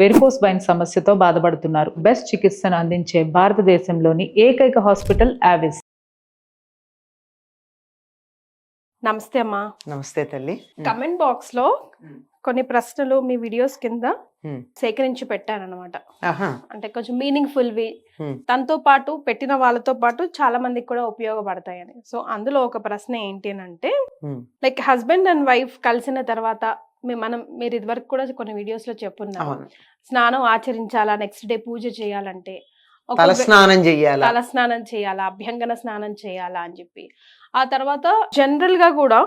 Varicose బైన్ సమస్యతో బాధపడుతున్నారు. Best చికిత్సను అందించే భారతదేశంలోని ఏకైక హాస్పిటల్ యావిస్ నమస్తే అమ్మా. నమస్తే తల్లి. కమెంట్ బాక్స్లో కొన్ని ప్రశ్నలు మీ వీడియోస్ కింద. సేకరించి పెట్టారనమాట ఆహా. అంటే కొంచెం మీనింగ్ఫుల్ వి. Hmm. తనతో పాటు పెట్టిన వాళ్ళతో పాటు చాలా మందికి కూడా ఉపయోగపడతాయని. సో అందులో ఒక ప్రశ్న ఏంటి అని అంటే. లైక్ హస్బెండ్ అండ్ వైఫ్ కలిసిన తర్వాత మనం మీరు ఇదివరకు కూడా కొన్ని వీడియోస్లో చెప్పున్నారు. అవును. స్నానం ఆచరించాలా నెక్స్ట్ డే పూజ చేయాలంటే? తల స్నానం చెయ్యాలా తల స్నానం చేయాలా? అభ్యంగన స్నానం చేయాలా? అని చెప్పి. ఆ తర్వాత జనరల్గా కూడా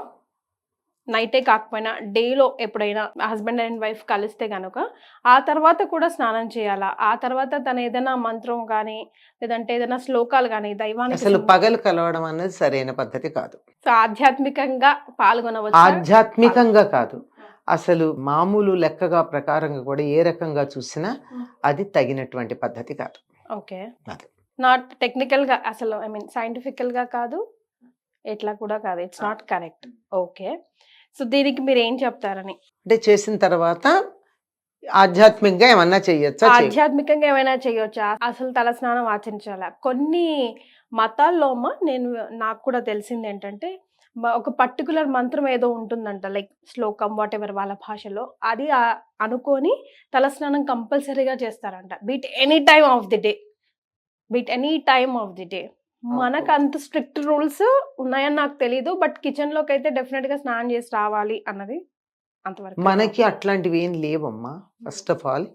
నైటే కాకపోయినా డేలో ఎప్పుడైనా హస్బెండ్ అండ్ వైఫ్ కలిస్తే కనుక ఆ తర్వాత కూడా స్నానం చేయాలా? ఆ తర్వాత తన ఏదైనా మంత్రం కానీ లేదంటే ఏదైనా శ్లోకాలు కానీ దైవానికి అసలు పగలు కలవడం అనేది సరైన పద్ధతి కాదు. సో ఆధ్యాత్మికంగా పాల్గొనవచ్చు? ఆధ్యాత్మికంగా కాదు. అసలు మామూలు లెక్కగా ప్రకారంగా కూడా ఏ రకంగా చూసినా అది తగినటువంటి పద్ధతి కాదు. ఓకే. అదే. నాట్ టెక్నికల్గా అసలు ఐ మీన్ సైంటిఫికల్గా కాదు ఎట్లా కూడా కాదు. It's not correct. Okay. So దీనికి మీరు ఏం చెప్తారని? అంటే చేసిన తర్వాత ఆధ్యాత్మికంగా ఏమన్నా చెయ్యొచ్చా చెయ్య- ఆధ్యాత్మికంగా ఏమైనా చేయొచ్చా? అసలు తల స్నానం ఆచరించాలా? కొన్ని మతాల్లో అమ్మ నేను నాకు కూడా తెలిసింది ఏంటంటే ఒక పర్టికులర్ మంత్రం ఏదో ఉంటుందంట లైక్ శ్లోకం వాట్ ఎవర్ వాళ్ళ భాషలో. అది అనుకొని తల స్నానం కంపల్సరీగా చేస్తారంట. But any time of the day but any time of the day మనకు అంత స్ట్రిక్ట్ రూల్స్ ఉన్నాయని నాకు తెలీదు బట్ కిచెన్లోకి అయితే డెఫినెట్గా స్నానం చేసి రావాలి అన్నది అంతవరకు మనకి అట్లాంటివి ఏం లేవమ్మా ఫస్ట్ ఆఫ్ ఆల్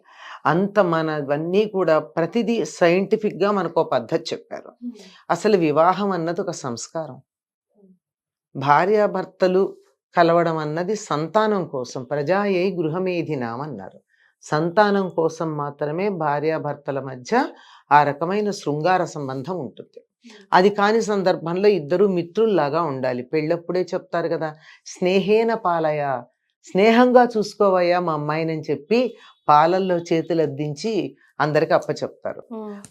అంత మనవన్నీ కూడా ప్రతిదీ సైంటిఫిక్గా మనకు పద్ధతి చెప్పారు. అసలు వివాహం అన్నది ఒక సంస్కారం. భార్యాభర్తలు కలవడం అన్నది సంతానం కోసం. ప్రజాయై గృహమేధినాం అన్నారు సంతానం కోసం మాత్రమే భార్యాభర్తల మధ్య ఆ రకమైన శృంగార సంబంధం ఉంటుంది. అది కాని సందర్భంలో ఇద్దరు మిత్రుల్లాగా ఉండాలి. పెళ్ళప్పుడే చెప్తారు కదా స్నేహేన పాలయ స్నేహంగా చూసుకోవయ్యా మా అమ్మాయినని చెప్పి పాలల్లో చేతులు అద్దించి అందరికి అప్పచెప్తారు.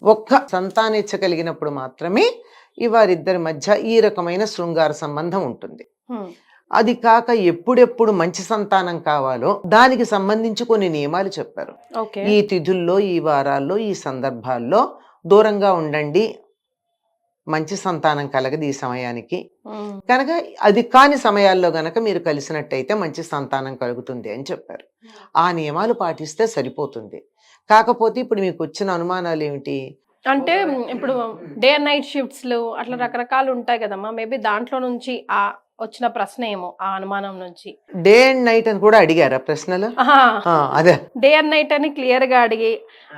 ఒక్క సంతానేచ్ఛ కలిగినప్పుడు మాత్రమే వారిద్దరి మధ్య ఈ రకమైన శృంగార సంబంధం ఉంటుంది. అది కాక ఎప్పుడెప్పుడు మంచి సంతానం కావాలో దానికి సంబంధించి కొన్ని నియమాలు చెప్పారు. ఈ తిథుల్లో ఈ వారాల్లో ఈ సందర్భాల్లో దూరంగా ఉండండి. మంచి సంతానం కలగదు ఈ సమయానికి. కనుక అది కాని సమయాల్లో గనక మీరు కలిసినట్టయితే మంచి సంతానం కలుగుతుంది అని చెప్పారు. ఆ నియమాలు పాటిస్తే సరిపోతుంది. కాకపోతే ఇప్పుడు మీకు వచ్చిన అనుమానాలు ఏమిటి? అంటే ఇప్పుడు డే అండ్ నైట్ షిఫ్ట్స్ అట్లా రకరకాలు ఉంటాయి కదమ్మా. మేబీ దాంట్లో నుంచి ఆ వచ్చిన ప్రశ్న ఏమో ఆ అనుమానం నుంచి. డే అండ్ నైట్ అని కూడా అడిగారా ప్రశ్నలు? ఆ, అదే. డే అండ్ నైట్ అని క్లియర్గా అడిగి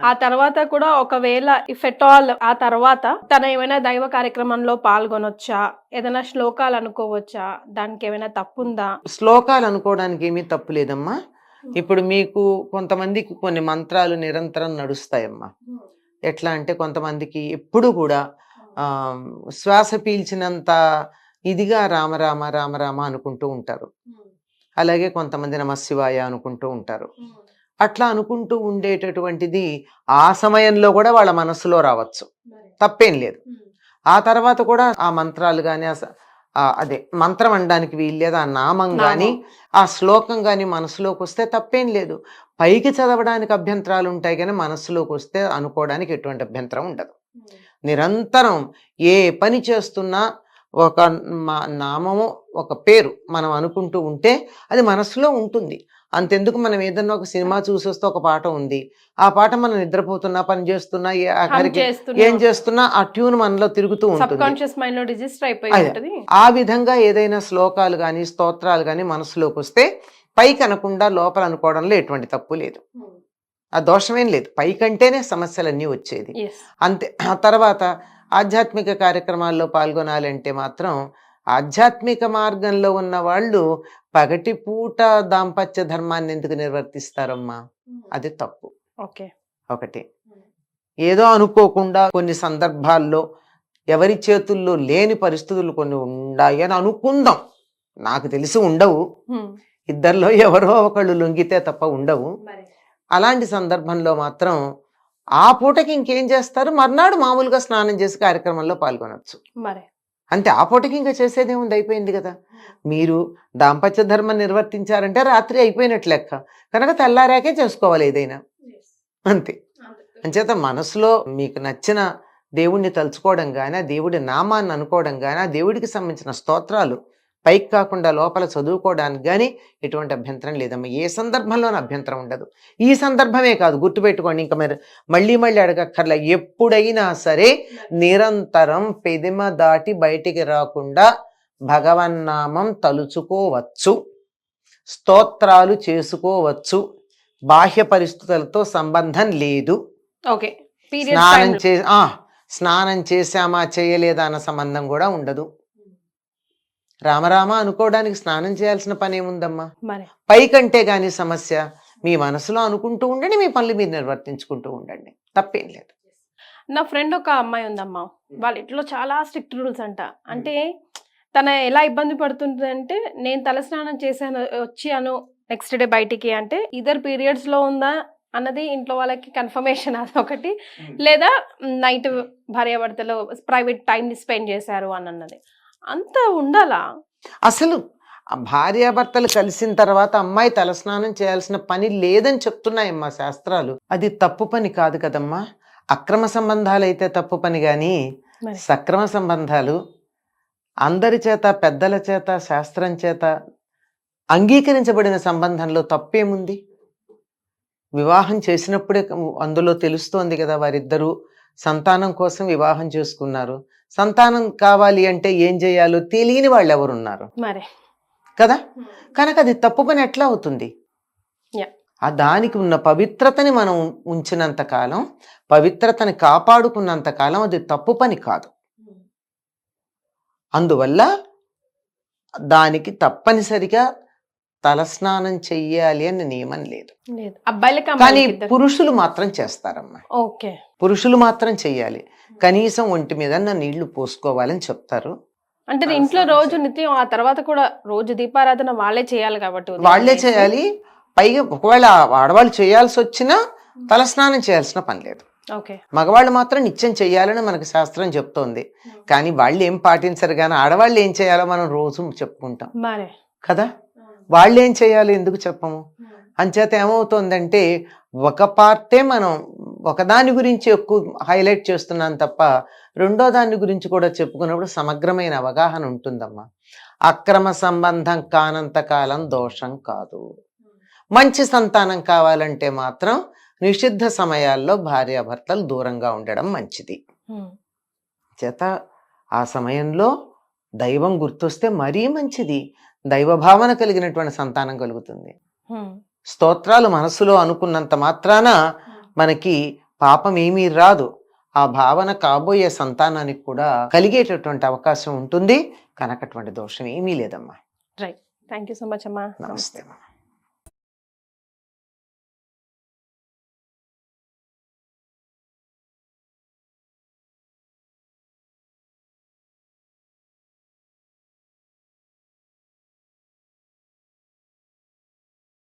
ఆ తర్వాత కూడా ఒకవేళ ఇఫ్ ఎట్ ఆల్ ఆ తర్వాత తన ఏమైనా దైవ కార్యక్రమంలో పాల్గొనొచ్చా? ఏదైనా శ్లోకాలు అనుకోవచ్చా? దానికి ఏమైనా తప్పుందా? శ్లోకాలు అనుకోవడానికి ఏమీ తప్పు లేదమ్మా. ఇప్పుడు మీకు కొంతమందికి కొన్ని మంత్రాలు నిరంతరం నడుస్తాయమ్మా. ఎట్లా అంటే కొంతమందికి ఎప్పుడు కూడా శ్వాస పీల్చినంత ఇదిగా రామరామ రామరామ అనుకుంటూ ఉంటారు. అలాగే కొంతమంది నమశివాయ అనుకుంటూ ఉంటారు. అట్లా అనుకుంటూ ఉండేటటువంటిది ఆ సమయంలో కూడా వాళ్ళ మనసులో రావచ్చు. తప్పేం లేదు. ఆ తర్వాత కూడా ఆ మంత్రాలు కానీ అదే మంత్రం అనడానికి వీల్లేదు ఆ నామం కానీ ఆ శ్లోకం కానీ మనసులోకి వస్తే తప్పేం లేదు. పైకి చదవడానికి అభ్యంతరాలు ఉంటాయి కానీ మనసులోకి వస్తే అనుకోవడానికి ఎటువంటి అభ్యంతరం ఉండదు. నిరంతరం ఏ పని చేస్తున్నా ఒక మా- నామము ఒక పేరు మనం అనుకుంటూ ఉంటే అది మనసులో ఉంటుంది. అంతెందుకు మనం ఏదన్నా ఒక సినిమా చూసి వస్తే ఒక పాట ఉంది. ఆ పాట మనం నిద్రపోతున్నా పని చేస్తున్నా ఏ చేస్తున్నా. ఆ ట్యూన్ మనలో తిరుగుతూ ఉంటుంది. ఆ విధంగా ఏదైనా శ్లోకాలు కానీ స్తోత్రాలు కానీ మనసులోకి వస్తే పైకి అనకుండా లోపల అనుకోవడంలో ఎటువంటి తప్పు లేదు. ఆ దోషమేం లేదు. పైకంటేనే సమస్యలన్నీ వచ్చేది. అంతే. ఆ తర్వాత ఆధ్యాత్మిక కార్యక్రమాల్లో పాల్గొనాలంటే మాత్రం ఆధ్యాత్మిక మార్గంలో ఉన్న వాళ్ళు పగటి పూట దాంపత్య ధర్మాన్ని ఎందుకు నిర్వర్తిస్తారమ్మా? అది తప్పు. ఓకే. ఒకటి. ఏదో అనుకోకుండా కొన్ని సందర్భాల్లో ఎవరి చేతుల్లో లేని పరిస్థితులు కొన్ని ఉన్నాయి అని అనుకుందాం. నాకు తెలిసి ఉండవు. ఇద్దరిలో ఎవరో ఒకళ్ళు లొంగితే తప్ప ఉండవు. అలాంటి సందర్భంలో మాత్రం ఆ పూటకి ఇంకేం చేస్తారు? మర్నాడు మామూలుగా స్నానం చేసి కార్యక్రమంలో పాల్గొనవచ్చు మరి? అంతే ఆ పూటకి ఇంకా చేసేదేముంది అయిపోయింది కదా. మీరు దాంపత్య ధర్మం నిర్వర్తించారంటే రాత్రి అయిపోయినట్లు లెక్క. కనుక తెల్లారాకే చేసుకోవాలి ఏదైనా. అంతే. అంచేత మనసులో మీకు నచ్చిన దేవుణ్ణి తలుచుకోవడం కానీ దేవుడి నామాన్ని అనుకోవడం కానీ ఆ దేవుడికి సంబంధించిన స్తోత్రాలు పైకి కాకుండా లోపల చదువుకోవడానికి కానీ ఎటువంటి అభ్యంతరం లేదమ్మా. ఏ సందర్భంలోనూ అభ్యంతరం ఉండదు. ఈ సందర్భమే కాదు గుర్తుపెట్టుకోండి. ఇంకా మీరు మళ్ళీ మళ్ళీ అడగక్కర్లే. ఎప్పుడైనా సరే నిరంతరం పెదిమ దాటి బయటికి రాకుండా భగవన్నామం తలుచుకోవచ్చు. స్తోత్రాలు చేసుకోవచ్చు. బాహ్య పరిస్థితులతో సంబంధం లేదు. ఓకే. స్నానం చే ఆ, స్నానం చేశామా చేయలేదా అన్న సంబంధం కూడా ఉండదు. రామరామ అనుకోవడానికి స్నానం చేయాల్సిన పని ఏముందమ్మా? మరి? పైకంటే గాని సమస్య మీ మనసులో అనుకుంటూ ఉండండి మీ పనులు మీరు నిర్వర్తించుకుంటూ ఉండండి. తప్పేం లేదు. నా ఫ్రెండ్ ఒక అమ్మాయి ఉందమ్మా. వాళ్ళ ఇంట్లో చాలా స్ట్రిక్ట్ రూల్స్ అంట. అంటే తన ఎలా ఇబ్బంది పడుతుంది అంటే నేను తలస్నానం చేశాను వచ్చాను నెక్స్ట్ డే బయటికి అంటే ఇద్దరు పీరియడ్స్లో ఉందా? అన్నది ఇంట్లో వాళ్ళకి కన్ఫర్మేషన్ అదొకటి. లేదా నైట్ భార్యాభర్తలు ప్రైవేట్ టైం స్పెండ్ చేశారు అని అన్నది. అంత ఉండాలా? అసలు భార్యాభర్తలు కలిసిన తర్వాత అమ్మాయి తలస్నానం చేయాల్సిన పని లేదని చెప్తున్నాయమ్మా శాస్త్రాలు. అది తప్పు పని కాదు కదమ్మా. అక్రమ సంబంధాలు అయితే తప్పు పని కానీ. సక్రమ సంబంధాలు అందరి చేత పెద్దల చేత శాస్త్రం చేత అంగీకరించబడిన సంబంధంలో తప్పేముంది? వివాహం చేసినప్పుడే అందులో తెలుస్తోంది కదా వారిద్దరూ సంతానం కోసం వివాహం చేసుకున్నారు. సంతానం కావాలి అంటే ఏం చేయాలో తెలియని వాళ్ళు ఎవరున్నారు? మరి. కదా? కనుక అది తప్పు పని ఎట్లా అవుతుంది. ఆ దానికి ఉన్న పవిత్రతని మనం ఉంచినంత కాలం పవిత్రతని కాపాడుకున్నంత కాలం అది తప్పు పని కాదు. అందువల్ల దానికి తప్పనిసరిగా తలస్నానం చెయ్యాలి అని నియమం లేదు. అబ్బాయిలకి కానీ పురుషులు మాత్రం చేస్తారమ్మా. ఓకే. పురుషులు మాత్రం చెయ్యాలి. కనీసం ఒంటి మీద నీళ్ళు పోసుకోవాలని చెప్తారు. అంటే ఇంట్లో రోజు నిత్యం ఆ తర్వాత కూడా రోజు దీపారాధన వాళ్ళే చేయాలి కాబట్టి వాళ్ళే. చేయాలి. పైగా ఒకవేళ ఆడవాళ్ళు చేయాల్సి వచ్చినా తలస్నానం చేయాల్సిన పని లేదు. మగవాళ్ళు మాత్రం నిత్యం చేయాలని మనకు శాస్త్రం చెప్తోంది. కానీ వాళ్ళు ఏం పాటించరు కానీ ఆడవాళ్ళు ఏం చేయాలో మనం రోజు చెప్పుకుంటాం. కదా? వాళ్ళు ఏం చేయాలో ఎందుకు చెప్పము? అంచేత ఏమవుతోందంటే ఒక పార్టే మనం ఒకదాని గురించి ఎక్కువ హైలైట్ చేస్తున్నాం తప్ప రెండో దాని గురించి కూడా చెప్పుకున్నప్పుడు సమగ్రమైన అవగాహన ఉంటుందమ్మా. అక్రమ సంబంధం కానంత కాలం దోషం కాదు. మంచి సంతానం కావాలంటే మాత్రం నిషిద్ధ సమయాల్లో భార్యాభర్తలు దూరంగా ఉండడం మంచిది. ఉమ్. చేత ఆ సమయంలో దైవం గుర్తొస్తే మరీ మంచిది. దైవ భావన కలిగినటువంటి సంతానం కలుగుతుంది. స్తోత్రాలు మనసులో అనుకున్నంత మాత్రాన మనకి పాపం ఏమీ రాదు. ఆ భావన కాబోయే సంతానానికి కూడా కలిగేటటువంటి అవకాశం ఉంటుంది. కనుక అటువంటి దోషం ఏమీ లేదమ్మా. థ్యాంక్ యూ సో మచ్ అమ్మా. నమస్తే అమ్మా.